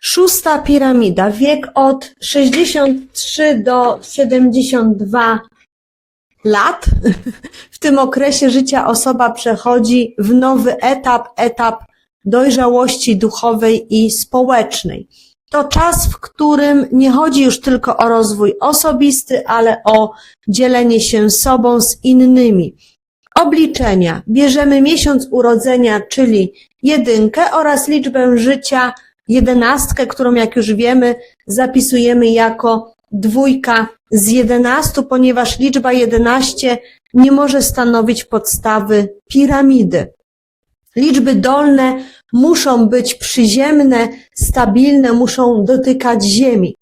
Szósta piramida, wiek od 63 do 72 lat. W tym okresie życia osoba przechodzi w nowy etap, etap dojrzałości duchowej i społecznej. To czas, w którym nie chodzi już tylko o rozwój osobisty, ale o dzielenie się sobą z innymi. Obliczenia. Bierzemy miesiąc urodzenia, czyli jedynkę oraz liczbę życia, jedenastkę, którą jak już wiemy zapisujemy jako dwójka z jedenastu, ponieważ liczba jedenaście nie może stanowić podstawy piramidy. Liczby dolne muszą być przyziemne, stabilne, muszą dotykać ziemi.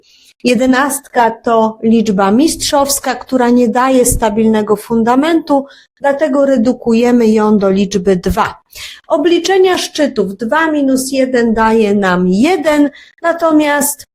Jedenastka to liczba mistrzowska, która nie daje stabilnego fundamentu, dlatego redukujemy ją do liczby 2. Obliczenia szczytów 2 minus 1 daje nam 1, natomiast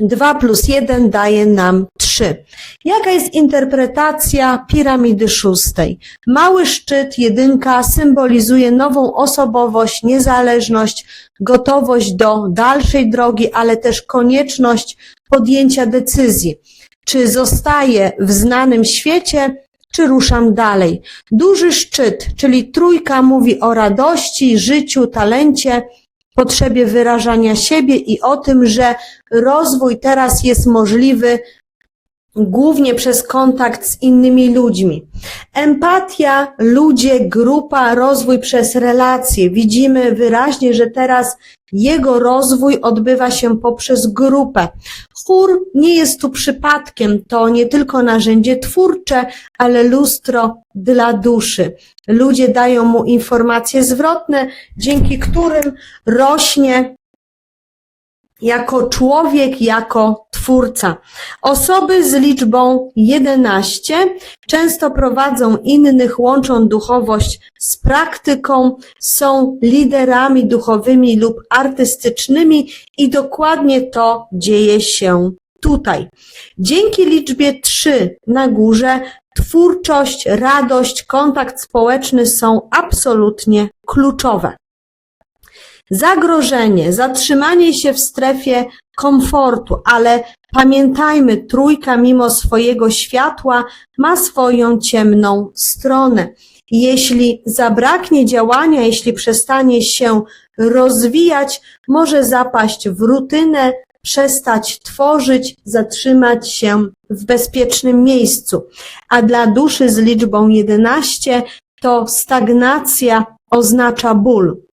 2 plus 1 daje nam 3. Jaka jest interpretacja piramidy szóstej? Mały szczyt, jedynka, symbolizuje nową osobowość, niezależność, gotowość do dalszej drogi, ale też konieczność podjęcia decyzji. Czy zostaję w znanym świecie, czy ruszam dalej? Duży szczyt, czyli trójka mówi o radości, życiu, talencie, potrzebie wyrażania siebie i o tym, że rozwój teraz jest możliwy głównie przez kontakt z innymi ludźmi. Empatia, ludzie, grupa, rozwój przez relacje. Widzimy wyraźnie, że teraz jego rozwój odbywa się poprzez grupę. Chór nie jest tu przypadkiem, to nie tylko narzędzie twórcze, ale lustro dla duszy. Ludzie dają mu informacje zwrotne, dzięki którym rośnie jako człowiek, jako twórca. Osoby z liczbą 11 często prowadzą innych, łączą duchowość z praktyką, są liderami duchowymi lub artystycznymi i dokładnie to dzieje się tutaj. Dzięki liczbie 3 na górze twórczość, radość, kontakt społeczny są absolutnie kluczowe. Zagrożenie, zatrzymanie się w strefie komfortu, ale pamiętajmy, trójka mimo swojego światła ma swoją ciemną stronę. Jeśli zabraknie działania, jeśli przestanie się rozwijać, może zapaść w rutynę, przestać tworzyć, zatrzymać się w bezpiecznym miejscu. A dla duszy z liczbą 11 to stagnacja oznacza ból.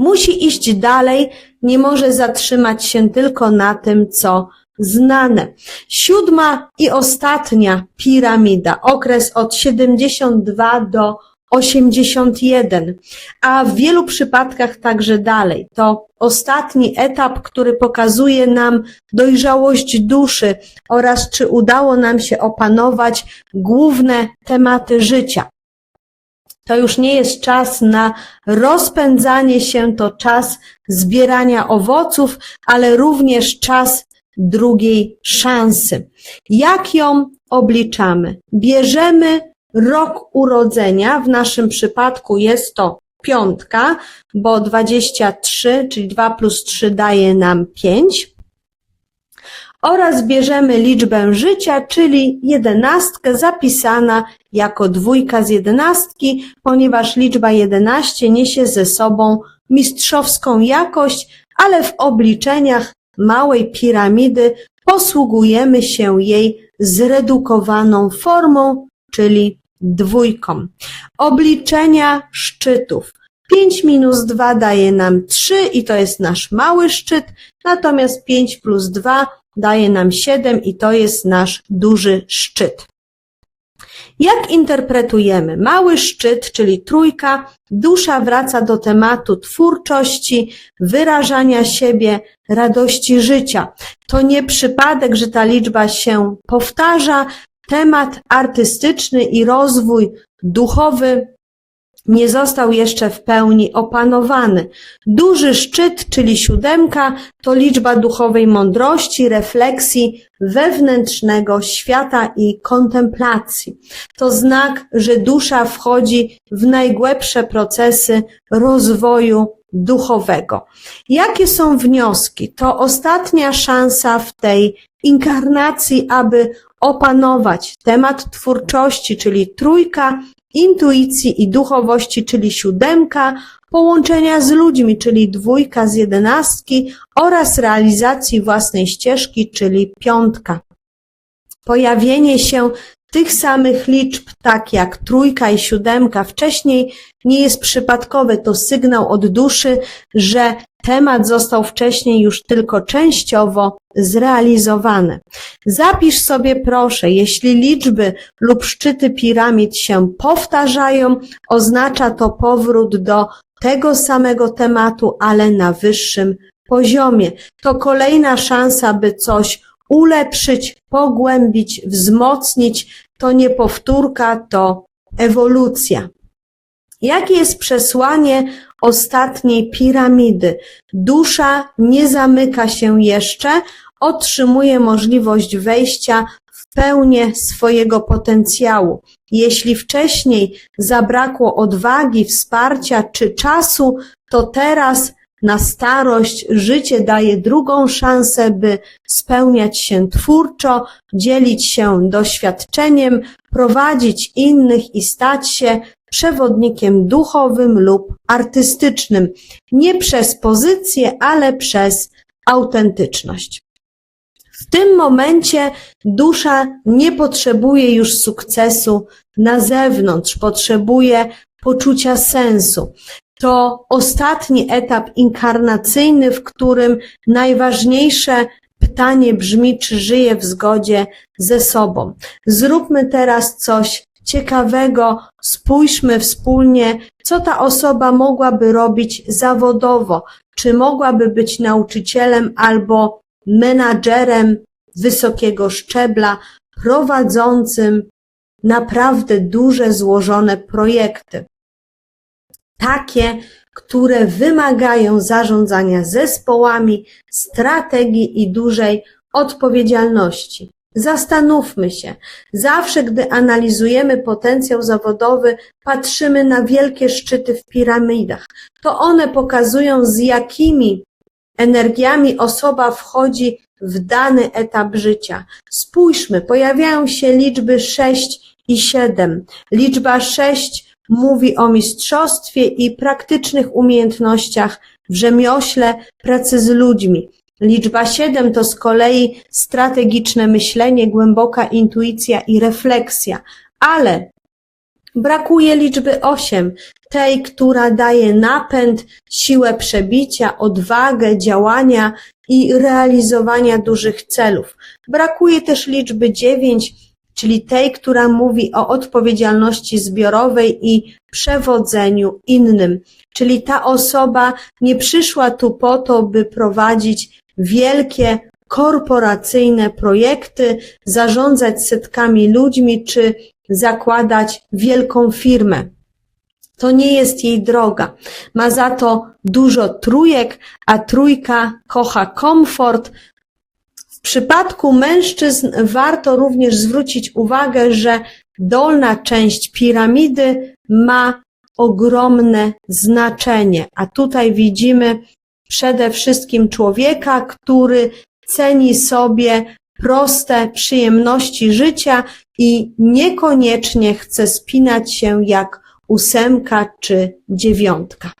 Musi iść dalej, nie może zatrzymać się tylko na tym, co znane. Siódma i ostatnia piramida, okres od 72 do 81, a w wielu przypadkach także dalej. To ostatni etap, który pokazuje nam dojrzałość duszy oraz czy udało nam się opanować główne tematy życia. To już nie jest czas na rozpędzanie się, to czas zbierania owoców, ale również czas drugiej szansy. Jak ją obliczamy? Bierzemy rok urodzenia, w naszym przypadku jest to piątka, bo 23, czyli 2 plus 3 daje nam 5 oraz bierzemy liczbę życia, czyli jedenastkę zapisana jako dwójka z jedenastki, ponieważ liczba 11 niesie ze sobą mistrzowską jakość, ale w obliczeniach małej piramidy posługujemy się jej zredukowaną formą, czyli dwójką. Obliczenia szczytów. 5 minus 2 daje nam 3 i to jest nasz mały szczyt, natomiast 5 plus 2 daje nam 7 i to jest nasz duży szczyt. Jak interpretujemy? Mały szczyt, czyli trójka, dusza wraca do tematu twórczości, wyrażania siebie, radości życia. To nie przypadek, że ta liczba się powtarza. Temat artystyczny i rozwój duchowy nie został jeszcze w pełni opanowany. Duży szczyt, czyli siódemka, to liczba duchowej mądrości, refleksji, wewnętrznego świata i kontemplacji. To znak, że dusza wchodzi w najgłębsze procesy rozwoju duchowego. Jakie są wnioski? To ostatnia szansa w tej inkarnacji, aby opanować temat twórczości, czyli trójka, intuicji i duchowości, czyli siódemka, połączenia z ludźmi, czyli dwójka z jedenastki oraz realizacji własnej ścieżki, czyli piątka. Pojawienie się tych samych liczb, tak jak trójka i siódemka wcześniej, nie jest przypadkowe. To sygnał od duszy, że temat został wcześniej już tylko częściowo zrealizowany. Zapisz sobie proszę, jeśli liczby lub szczyty piramid się powtarzają, oznacza to powrót do tego samego tematu, ale na wyższym poziomie. To kolejna szansa, by coś ulepszyć, pogłębić, wzmocnić. To nie powtórka, to ewolucja. Jakie jest przesłanie ostatniej piramidy? Dusza nie zamyka się jeszcze, otrzymuje możliwość wejścia w pełnię swojego potencjału. Jeśli wcześniej zabrakło odwagi, wsparcia czy czasu, to teraz na starość życie daje drugą szansę, by spełniać się twórczo, dzielić się doświadczeniem, prowadzić innych i stać się przewodnikiem duchowym lub artystycznym. Nie przez pozycję, ale przez autentyczność. W tym momencie dusza nie potrzebuje już sukcesu na zewnątrz, potrzebuje poczucia sensu. To ostatni etap inkarnacyjny, w którym najważniejsze pytanie brzmi, czy żyję w zgodzie ze sobą. Zróbmy teraz coś ciekawego, spójrzmy wspólnie, co ta osoba mogłaby robić zawodowo. Czy mogłaby być nauczycielem albo menadżerem wysokiego szczebla, prowadzącym naprawdę duże, złożone projekty. Takie, które wymagają zarządzania zespołami, strategii i dużej odpowiedzialności. Zastanówmy się. Zawsze, gdy analizujemy potencjał zawodowy, patrzymy na wielkie szczyty w piramidach. To one pokazują, z jakimi energiami osoba wchodzi w dany etap życia. Spójrzmy, pojawiają się liczby 6 i 7. Liczba 6 mówi o mistrzostwie i praktycznych umiejętnościach w rzemiośle pracy z ludźmi. Liczba 7 to z kolei strategiczne myślenie, głęboka intuicja i refleksja, ale brakuje liczby 8, tej, która daje napęd, siłę przebicia, odwagę, działania i realizowania dużych celów. Brakuje też liczby 9, czyli tej, która mówi o odpowiedzialności zbiorowej i przewodzeniu innym. Czyli ta osoba nie przyszła tu po to, by prowadzić wielkie korporacyjne projekty, zarządzać setkami ludźmi czy zakładać wielką firmę. To nie jest jej droga. Ma za to dużo trójek, a trójka kocha komfort. W przypadku mężczyzn warto również zwrócić uwagę, że dolna część piramidy ma ogromne znaczenie, a tutaj widzimy przede wszystkim człowieka, który ceni sobie proste przyjemności życia i niekoniecznie chce spinać się jak ósemka czy dziewiątka.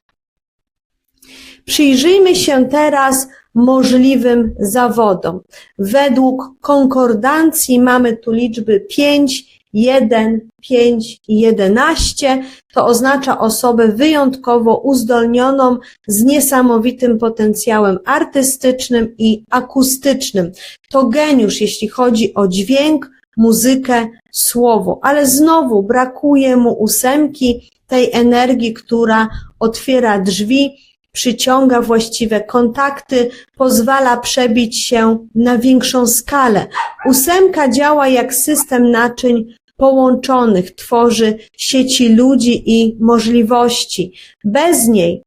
Przyjrzyjmy się teraz możliwym zawodom. Według konkordancji mamy tu liczby 5, 1, 5 i 11. To oznacza osobę wyjątkowo uzdolnioną z niesamowitym potencjałem artystycznym i akustycznym. To geniusz, jeśli chodzi o dźwięk, muzykę, słowo, ale znowu brakuje mu ósemki, tej energii, która otwiera drzwi, przyciąga właściwe kontakty, pozwala przebić się na większą skalę. Ósemka działa jak system naczyń połączonych, tworzy sieci ludzi i możliwości. Bez niej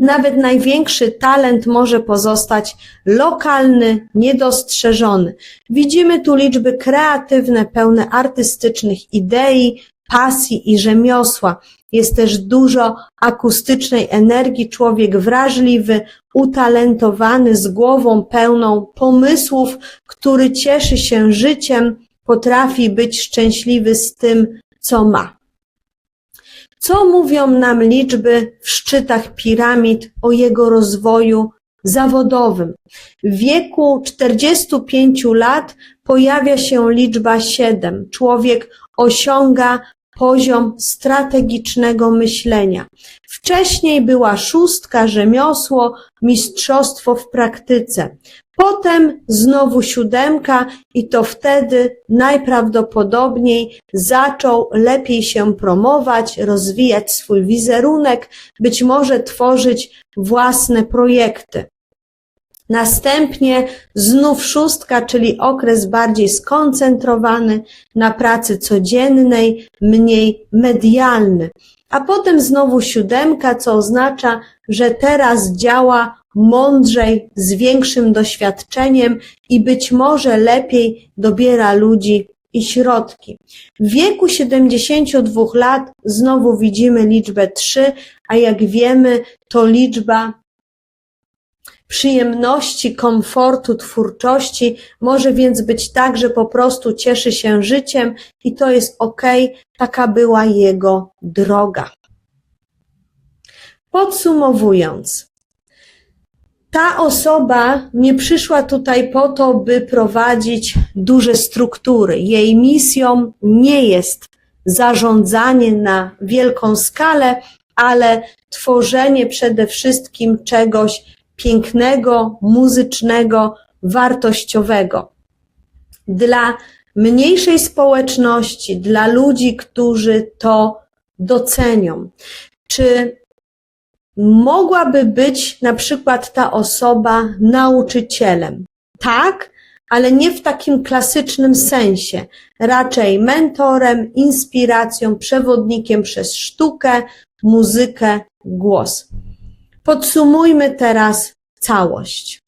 nawet największy talent może pozostać lokalny, niedostrzeżony. Widzimy tu liczby kreatywne, pełne artystycznych idei, pasji i rzemiosła. Jest też dużo akustycznej energii, człowiek wrażliwy, utalentowany, z głową pełną pomysłów, który cieszy się życiem, potrafi być szczęśliwy z tym, co ma. Co mówią nam liczby w szczytach piramid o jego rozwoju zawodowym? W wieku 45 lat pojawia się liczba 7. Człowiek osiąga poziom strategicznego myślenia. Wcześniej była szóstka, rzemiosło, mistrzostwo w praktyce. Potem znowu siódemka i to wtedy najprawdopodobniej zaczął lepiej się promować, rozwijać swój wizerunek, być może tworzyć własne projekty. Następnie znów szóstka, czyli okres bardziej skoncentrowany na pracy codziennej, mniej medialny. A potem znowu siódemka, co oznacza, że teraz działa mądrzej, z większym doświadczeniem i być może lepiej dobiera ludzi i środki. W wieku 72 lat znowu widzimy liczbę 3, a jak wiemy, to liczba przyjemności, komfortu, twórczości. Może więc być tak, że po prostu cieszy się życiem i to jest ok, taka była jego droga. Podsumowując, ta osoba nie przyszła tutaj po to, by prowadzić duże struktury. Jej misją nie jest zarządzanie na wielką skalę, ale tworzenie przede wszystkim czegoś pięknego, muzycznego, wartościowego. Dla mniejszej społeczności, dla ludzi, którzy to docenią. Czy mogłaby być na przykład ta osoba nauczycielem? Tak, ale nie w takim klasycznym sensie. Raczej mentorem, inspiracją, przewodnikiem przez sztukę, muzykę, głos. Podsumujmy teraz całość.